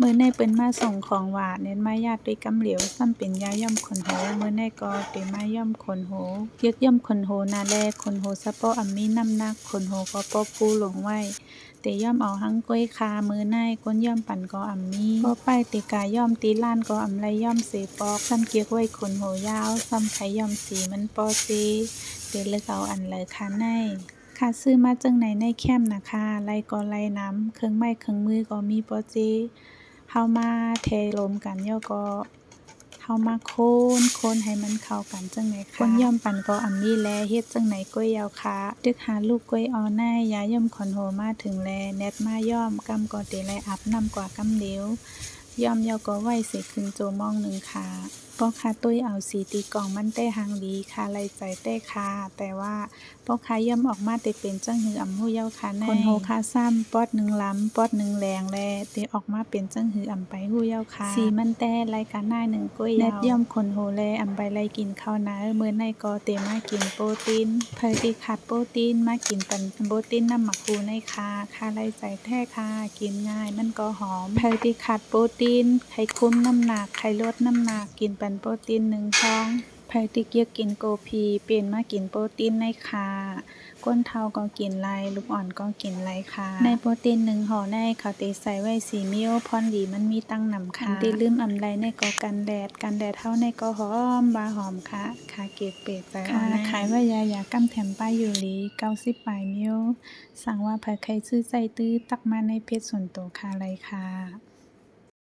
มื้อในเปิ้นมาส่งของหวานเน้นมายากด้วยกำเหลวซ้ำเป็นยาย่อมขนโหมื้อในก็เตมาย่อมขนโหเยียกย่อมขนโหนาแลขนโหสะเปาะอำมีน้ำหนักขนโหก็ปอปูหลงไว้เตย่อมเอาหังก้อยคามือในก้นย่อมปั่นก็อำมีบ่ป้ายเตกาย่อมตีล้านก็อำไรย่อมเสปอกซ้ำเกียกไว้ขนโหยาวซ้ำไผย่อมสีมันปอซีเตเลือกเอาอันเลยคาในค่ะซื้อมาจังไหนในแคมนะคะไล่ก็ไล่น้ำเครื่องไม้เครื่องมือก็มีบ่เจ เฮามาเทรวมกันย่อก็เฮามาโคนโคนให้มันเข้ากันจังไหนค่ะคนย่อมปั่นก็อำมีแลเฮ็ดจังไหนก้อยยาวคะดึกหาลูกก้อยออหนยาย่อมขอนโหมาถึงแลแนดมาย่อมกำก็เตแลอาบนำกว่ากำเหลวย่อมเยาก็ไว้สิขึ้นโจมองหนึ่งค่ะพ่อค้าตุ้ยเอาสีตีกล่องมันได้หางดีค่ะไล่ใจได้ค่ะแต่ว่าพ่อค้าย่อมออกมาแต่เป็นจังหืออำหู้เย้าค่ะในคนโหค่าซ้ำปอดหนึ่งล้ำปอดหนึ่งแรงแลเตออกมาเป็นจังหืออำไปหู้เย้าค่ะสีมันแต่รายการหน้าหนึ่งก้วยยาวแนดย่อมคนโหแลอำไปไล่กินข้าวนามื้อในก็เตมากินโปรตีนเพิ่นที่ขาดโปรตีนมากินปันโปรตีนน้ำหมักคูในค่ะค่ะไล่ใจแท้ค่ะกินง่ายมันก็หอมเพิ่นที่ขาดโปรตีนไข่คุมน้ำหนักไข่ลดน้ำหนักกินปันโปรตีนหนึ่งท้องไผที่เกียกกินโกพี เปลี่ยนมากินโปรตีนในค่ะก้นเทาก็กินไรลูกอ่อนก็กินไรค่ะ ในโปรตีนหนึ่งห่อในเขาเตใส่ไว้สีมิโอพอนดีมันมีตั้งนำค่ะอันที่ลืมอำไรในก็กันแดด กันแดดเท่าในก็หอมบาหอมค่ะค่ะเกตเป็ดใจอ่อนขายว่ายายากำแถมป้ายอยู่ลี90ปลายมิโอสั่งว่าเผยใครซื้อใจตื้อตักมาในเพจส่วนตัวค่ะไรค่ะ